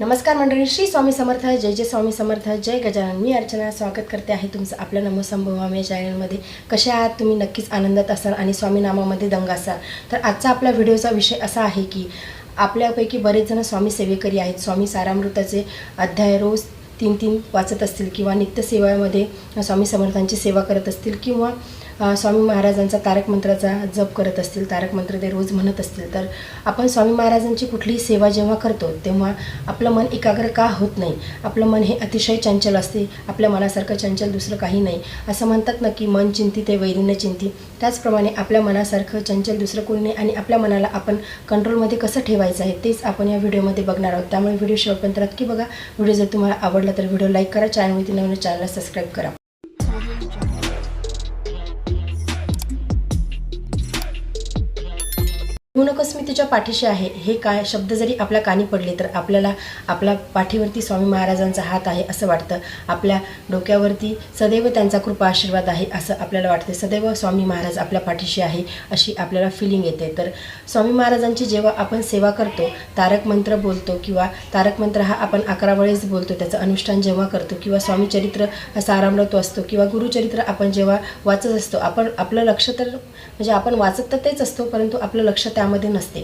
नमस्कार मंडळी श्री स्वामी समर्थ जय जय स्वामी समर्थ जय गजानन. मी अर्चना स्वागत करते आहे तुमचं आपल्या नमो संभवाम या चॅनलमध्ये. कशा आहात तुम्ही? नक्कीच आनंदात असाल आणि स्वामी नामामध्ये दंग असाल. तर आजचा आपला व्हिडिओचा विषय असा आहे की आपल्यापैकी बरेच जण स्वामी सेवेकरी आहेत. स्वामी सारामृताचे अध्याय रोज तीन तीन वाचत असतील किंवा नित्यसेवामध्ये स्वामी समर्थांची सेवा करत असतील किंवा स्वामी महाराजांचा तारक मंत्राचा जप करत असतील तारक मंत्र ते रोज म्हणत असतील तर आपण स्वामी महाराजांची कुठलीही सेवा जेव्हा करतो तेव्हा आपलं मन एकाग्र का होत नाही? आपलं मन हे अतिशय चंचल असते आपल्या मनासारखं चंचल दुसरं काही नाही. असं म्हणतात ना की मन चिंती ते वैरीनं चिंती. त्याचप्रमाणे आपल्या मनासारखं चंचल दुसरं कोणी नाही आणि आपल्या मनाला आपण कंट्रोलमध्ये कसं ठेवायचं आहे तेच आपण या व्हिडिओमध्ये बघणार आहोत. त्यामुळे व्हिडिओ शेवटपर्यंत नक्की बघा. व्हिडिओ जर तुम्हाला आवडला तर व्हिडिओ लाईक करा चॅनलवरती नवीन चॅनलला सबस्क्राईब करा. तू नकोस मी तुझ्या पाठीशी आहे. हे काय शब्द जरी आपल्या कानी पडले तर आपल्याला आपल्या पाठीवरती स्वामी महाराजांचा हात आहे असं वाटतं. आपल्या डोक्यावरती सदैव त्यांचा कृपा आशीर्वाद आहे असं आपल्याला वाटते. सदैव स्वामी महाराज आपल्या पाठीशी आहे अशी आपल्याला फिलिंग येते. तर स्वामी महाराजांची जेव्हा आपण सेवा करतो तारक मंत्र बोलतो किंवा तारक मंत्र हा आपण अकरा वेळेस बोलतो त्याचं अनुष्ठान जेव्हा करतो किंवा स्वामी चरित्र सारामृत असतो किंवा गुरुचरित्र आपण जेव्हा वाचत असतो आपण आपलं लक्ष तर म्हणजे आपण वाचत तर तेच असतो परंतु आपलं लक्ष त्यामध्ये नसते.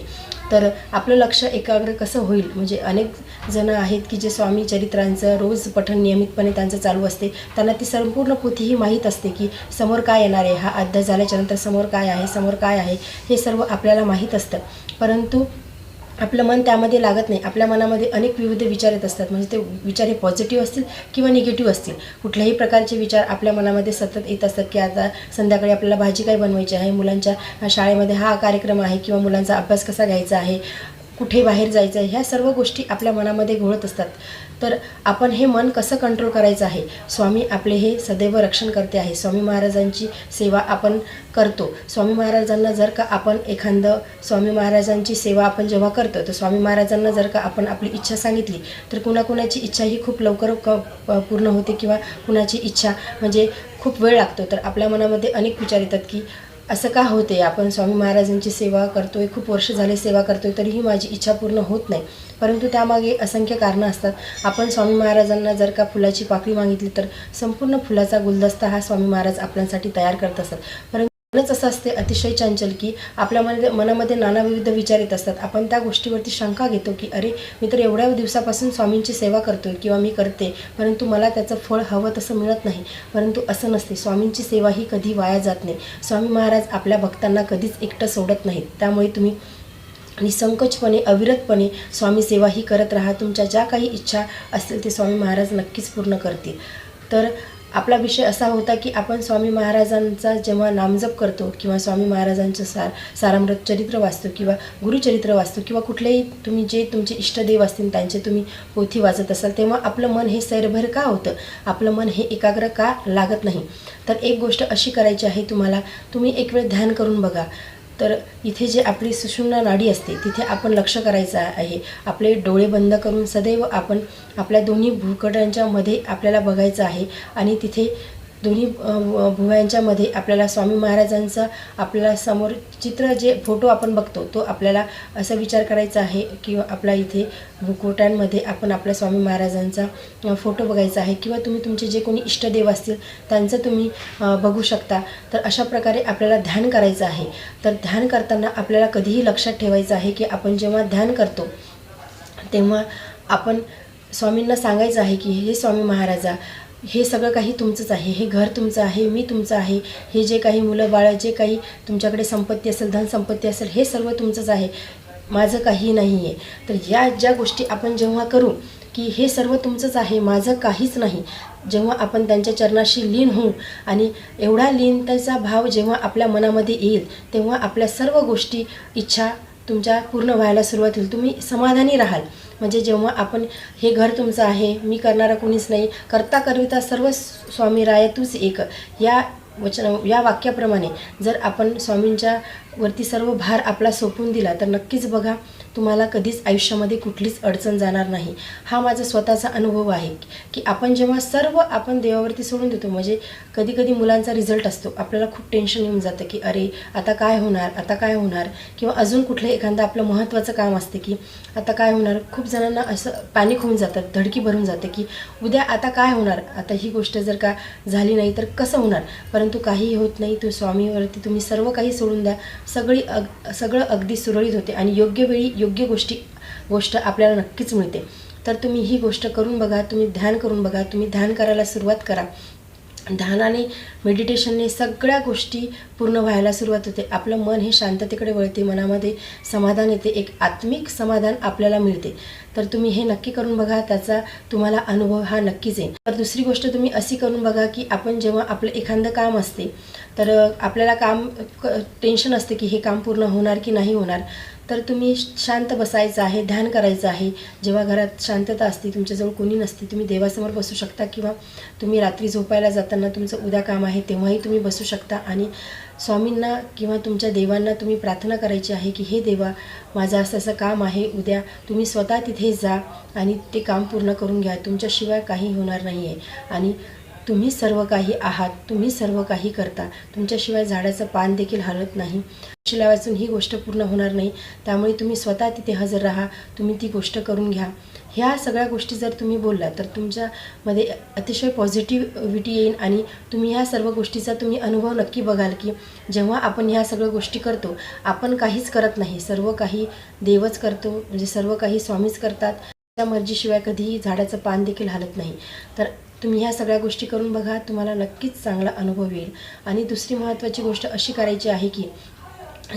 तर आपलं लक्ष एकाग्र कसं होईल? म्हणजे अनेक जण आहेत की जे स्वामी चरित्रांचं रोज पठण नियमितपणे त्यांचं चालू असते त्यांना ती संपूर्ण पोथी ही माहीत असते की समोर काय येणार आहे? हा अध्याय झाल्याच्यानंतर समोर काय आहे? समोर काय आहे? हे सर्व आपल्याला माहीत असतं. परंतु आपलं मन त्यामध्ये लागत नाही. आपल्या मनामध्ये अनेक विविध विचार येत असतात. म्हणजे ते विचार हे पॉझिटिव्ह असतील किंवा निगेटिव्ह असतील. कुठल्याही प्रकारचे विचार आपल्या मनामध्ये सतत येत असतात की आता संध्याकाळी आपल्याला भाजी काय बनवायची आहे? मुलांच्या शाळेमध्ये हा कार्यक्रम आहे किंवा मुलांचा अभ्यास कसा घ्यायचा आहे? कुठे बाहेर जायचं आहे ह्या सर्व गोष्टी आपल्या मनामध्ये घोळत असतात. तर आपण हे मन कसं कंट्रोल करायचं आहे? स्वामी आपले हे सदैव रक्षण करते आहे. स्वामी महाराजांची सेवा आपण करतो. स्वामी महाराजांना जर का आपण एखादं स्वामी महाराजांची सेवा आपण जेव्हा करतो तर स्वामी महाराजांना जर का आपण आपली इच्छा सांगितली तर कुणाकुणाची इच्छा ही खूप लवकर क पूर्ण होते किंवा कुणाची इच्छा म्हणजे खूप वेळ लागतो. तर आपल्या मनामध्ये अनेक विचार येतात की असं का होते आपण स्वामी महाराजांची सेवा करतोय खूप वर्ष झाले सेवा करतोय तरीही माझी इच्छा पूर्ण होत नाही. परंतु त्यामागे असंख्य कारणं असतात. आपण स्वामी महाराजांना जर का फुलाची पाकळी मागितली तर संपूर्ण फुलाचा गुलदस्ता हा स्वामी महाराज आपल्यासाठी तयार करत असतात. परंतु मनच असं असते अतिशय चंचल की आपल्या मध्ये मनामध्ये नाना विविध विचार येत असतात. आपण त्या गोष्टीवरती शंका घेतो की अरे मी तर एवढ्या दिवसापासून स्वामींची सेवा करतोय किंवा मी करते परंतु मला त्याचं फळ हवं तसं मिळत नाही. परंतु असं नसते. स्वामींची सेवा ही कधी वाया जात नाही. स्वामी महाराज आपल्या भक्तांना कधीच एकटं सोडत नाहीत. त्यामुळे तुम्ही निसंकोचपणे अविरतपणे स्वामी सेवा ही करत राहा. तुमच्या ज्या काही इच्छा असतील ते स्वामी महाराज नक्कीच पूर्ण करतील. तर आपला विषय असा होता की आपण स्वामी महाराजांचा जेव्हा नामजप करतो किंवा स्वामी महाराजांचं सार सारामृत चरित्र वाचतो किंवा गुरुचरित्र वाचतो किंवा कुठलेही तुम्ही जे तुमचे इष्टदेव असतील त्यांचे तुम्ही पोथी वाचत असाल तेव्हा आपलं मन हे सैरभर का होतं? आपलं मन हे एकाग्र का लागत नाही? तर एक गोष्ट अशी करायची आहे तुम्हाला तुम्ही एक वेळ ध्यान करून बघा. तर इथे जे आपली सुषुम्ना नाडी असते तिथे आपण लक्ष करायचं आहे. आपले डोळे बंद करून सदैव आपण आपल्या दोन्ही भूकटांच्या मध्ये आपल्याला बघायचं आहे. आणि तिथे दोन्ही भुव्यांच्यामध्ये आपल्याला स्वामी महाराजांचं आपल्याला समोर चित्र जे फोटो आपण बघतो तो आपल्याला असा विचार करायचा आहे किंवा आपल्या इथे भूकोटांमध्ये आपण आपल्या स्वामी महाराजांचा फोटो बघायचा आहे किंवा तुम्ही तुमचे जे कोणी इष्टदेव असतील त्यांचं तुम्ही बघू शकता. तर अशा प्रकारे आपल्याला ध्यान करायचं आहे. तर ध्यान करताना आपल्याला कधीही लक्षात ठेवायचं आहे की आपण जेव्हा ध्यान करतो तेव्हा आपण स्वामींना सांगायचं आहे की हे स्वामी महाराजा हे सगळं काही तुमचंच आहे हे घर तुमचं आहे मी तुमचं आहे हे जे काही मुलं बाळं जे काही तुमच्याकडे संपत्ती असेल धनसंपत्ती असेल हे सर्व तुमचंच आहे माझं काही नाही आहे तर या ज्या गोष्टी आपण जेव्हा करू की हे सर्व तुमचंच आहे माझं काहीच नाही जेव्हा आपण त्यांच्या चरणाशी लीन होऊ आणि एवढा लीनतेचा भाव जेव्हा आपल्या मनामध्ये येईल तेव्हा आपल्या सर्व गोष्टी इच्छा तुमच्या पूर्ण व्हायला सुरुवात होईल तुम्ही समाधानी राहाल. म्हणजे जेव्हा आपण हे घर तुमचं आहे मी करणारा कोणीच नाही करता करिता सर्व स्वामी राय तूच एक. या वचन या वाक्याप्रमाणे जर आपण स्वामींच्या वरती सर्व भार आपला सोपून दिला तर नक्कीच बघा तुम्हाला कधीच आयुष्यामध्ये कुठलीच अडचण जाणार नाही. हा माझा स्वतःचा अनुभव आहे की आपण जेव्हा सर्व आपण देवावरती सोडून देतो म्हणजे कधी कधी मुलांचा रिझल्ट असतो आपल्याला खूप टेन्शन येऊन जातं की अरे आता काय होणार आता काय होणार? किंवा अजून कुठलं एखादं आपलं महत्त्वाचं काम असते की आता काय होणार? खूप जणांना असं पॅनिक होऊन जातात धडकी भरून जाते की उद्या आता काय होणार? आता ही गोष्ट जर का झाली नाही तर कसं होणार? परंतु काहीही होत नाही तू स्वामीवरती तुम्ही सर्व काही सोडून द्या सगळी अग सगळं अगदी सुरळीत होते आणि योग्य वेळी योग्य गोष्टी गोष्ट आपल्याला नक्कीच मिळते. तर तुम्ही ही गोष्ट करून बघा तुम्ही ध्यान करून बघा तुम्ही ध्यान करायला सुरुवात करा. ध्यानाने मेडिटेशनने सगळ्या गोष्टी पूर्ण व्हायला सुरुवात होते. आपलं मन हे शांततेकडे वळते मनामध्ये समाधान येते एक आत्मिक समाधान आपल्याला मिळते. तर तुम्ही हे नक्की करून बघा त्याचा तुम्हाला अनुभव हा नक्कीच येईल. तर दुसरी गोष्ट तुम्ही अशी करून बघा की आपण जेव्हा आपलं एखादं काम असते तर आपल्याला काम टेन्शन असते की हे काम पूर्ण होणार की नाही होणार. तर तुम्ही शांत बसायचं आहे ध्यान करायचं आहे. जेव्हा घरात शांतता असते तुमच्याजवळ कोणी नसते तुम्ही देवासमोर बसू शकता किंवा तुम्ही रात्री झोपायला जाताना तुमचं उद्या काम आहे तेव्हाही तुम्ही बसू शकता. आणि स्वामींना किंवा तुमच्या देवांना तुम्ही प्रार्थना करायची आहे की हे देवा माझं असं असं काम आहे उद्या तुम्ही स्वतः तिथे जा आणि ते काम पूर्ण करून घ्या. तुमच्याशिवाय काही होणार नाही आहे आणि तुम्ही सर्व काही आहात तुम्ही सर्व काही करता. तुमच्याशिवाय झाडाचं पान देखील हलत नाही. शिला वाचून ही गोष्ट पूर्ण होणार नाही. त्यामुळे तुम्ही स्वतः तिथे हजर राहा. तुम्ही ती गोष्ट करून घ्या. ह्या सगळ्या गोष्टी जर तुम्ही बोलला तर तुमच्यामध्ये अतिशय पॉझिटिव्हिटी येईल आणि तुम्ही ह्या सर्व गोष्टीचा तुम्ही अनुभव नक्की बघाल की जेव्हा आपण ह्या सगळ्या गोष्टी करतो आपण काहीच करत नाही. सर्व काही देवच करतो म्हणजे सर्व काही स्वामीच करतात. त्या मर्जीशिवाय कधीही झाडाचं पान देखील हलत नाही. तर तुम्ही ह्या सगळ्या गोष्टी करून बघा तुम्हाला नक्कीच चांगला अनुभव येईल. आणि दुसरी महत्त्वाची गोष्ट अशी करायची आहे की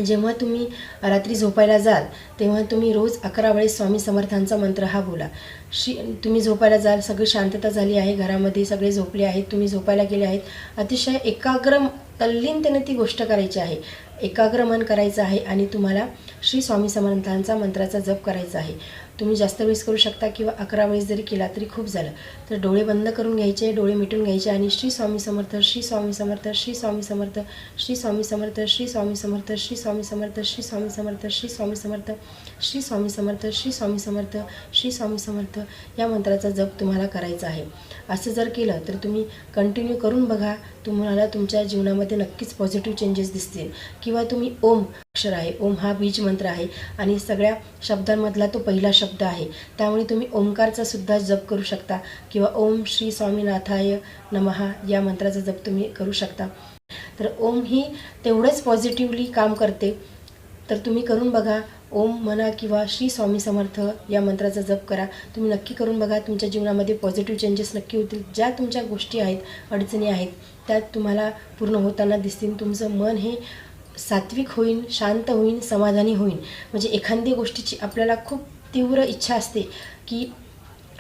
जेव्हा तुम्ही रात्री झोपायला जाल तेव्हा तुम्ही रोज अकरा वेळेस स्वामी समर्थांचा मंत्र हा बोला. शी तुम्ही झोपायला जाल सगळी शांतता झाली आहे घरामध्ये सगळे झोपले आहेत तुम्ही झोपायला गेले आहेत. अतिशय एकाग्र तल्लीनतेने ती गोष्ट करायची आहे. एकाग्र मन करायचं आहे आणि तुम्हाला श्री स्वामी समर्थांचा मंत्राचा जप करायचा आहे. तुम्ही जास्त वेळेस करू शकता किंवा अकरा वेळेस जरी केला तरी खूप झालं तर डोळे बंद करून घ्यायचे डोळे मिटून घ्यायचे आणि श्री स्वामी समर्थ श्री स्वामी समर्थ श्री स्वामी समर्थ श्री स्वामी समर्थ श्री स्वामी समर्थ श्री स्वामी समर्थ श्री स्वामी समर्थ श्री स्वामी समर्थ श्री स्वामी समर्थ श्री स्वामी समर्थ श्री स्वामी समर्थ या मंत्राचा जप तुम्हाला करायचा आहे असं जर केलं तर तुम्ही कंटिन्यू करून बघा तुम्हाला तुमच्या जीवनामध्ये नक्कीच पॉझिटिव्ह चेंजेस दिसतील किंवा तुम्ही ओम अक्षर आहे. ओम हा बीज मंत्र आहे आणि सगळ्या शब्दांमधला तो पहिला शब्द आहे. त्यामुळे तुम्ही ओंकारचा सुद्धा जप करू शकता किंवा ओम श्री स्वामीनाथाय नमहा या मंत्राचा जप तुम्ही करू शकता. तर ओम ही तेवढंच पॉझिटिव्हली काम करते. तर तुम्ही करून बघा. ओम म्हणा किंवा श्री स्वामी समर्थ या मंत्राचा जप करा. तुम्ही नक्की करून बघा. तुमच्या जीवनामध्ये पॉझिटिव्ह चेंजेस नक्की होतील. ज्या तुमच्या गोष्टी आहेत अडचणी आहेत त्या तुम्हाला पूर्ण होताना दिसतील. तुमचं मन हे सात्विक होईन शांत होईन समाधानी होईन. म्हणजे एखादी गोष्टीची आपल्याला खूप तीव्र इच्छा असते की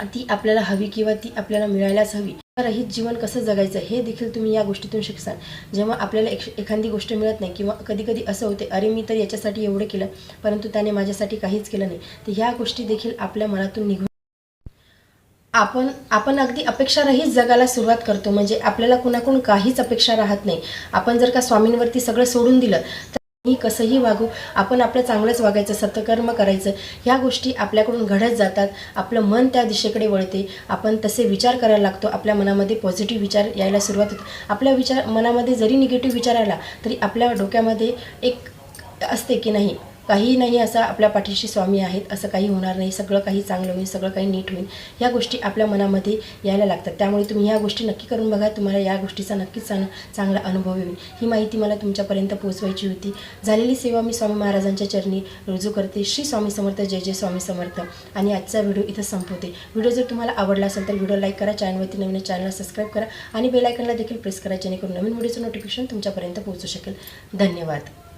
ती आपल्याला हवी किंवा ती आपल्याला मिळायलाच हवी. रहित जीवन कसं जगायचं हे देखील तुम्ही या गोष्टीतून शिकसाल. जेव्हा आपल्याला एक एखादी गोष्ट मिळत नाही किंवा कधी कधी असं होते अरे मी तर याच्यासाठी एवढं केलं परंतु त्याने माझ्यासाठी काहीच केलं नाही. तर ह्या गोष्टी देखील आपल्या मनातून निघून आपण आपण अगदी अपेक्षारहित जगाला सुरुवात करतो. म्हणजे आपल्याला कुणाकडून काहीच अपेक्षा राहत नाही. आपण जर का स्वामींवरती सगळं सोडून दिलं तर मी कसंही वागू आपण आपलं चांगलंच वागायचं सत्यकर्म करायचं ह्या गोष्टी आपल्याकडून घडत जातात. आपलं मन त्या दिशेकडे वळते. आपण तसे विचार करायला लागतो. आपल्या मनामध्ये पॉझिटिव्ह विचार यायला सुरुवात होते. आपल्या विचार मनामध्ये जरी निगेटिव्ह विचार आला तरी आपल्या डोक्यामध्ये एक असते की नाही काही नाही असं आपल्या पाठीशी स्वामी आहेत असं काही होणार नाही. सगळं काही चांगलं होईल सगळं काही नीट होईल. ह्या गोष्टी आपल्या मनामध्ये यायला लागतात. त्यामुळे तुम्ही ह्या गोष्टी नक्की करून बघा. तुम्हाला या गोष्टीचा नक्कीच चांग चांगला अनुभव येईल. ही माहिती मला तुमच्यापर्यंत पोहोचवायची होती. झालेली सेवा मी स्वामी महाराजांच्या चरणी रुजू करते. श्री स्वामी समर्थ जय जय स्वामी समर्थ. आणि आजचा व्हिडिओ इथं संपवते. व्हिडिओ जर तुम्हाला आवडला असेल तर व्हिडिओ लाईक करा. चॅनलवरती नवीन चॅनलला सबस्क्राईब करा. आणि बेलायकनला देखील प्रेस करा जेणेकरून नवीन व्हिडिओचं नोटिफिकेशन तुमच्यापर्यंत पोहोचू शकेल. धन्यवाद.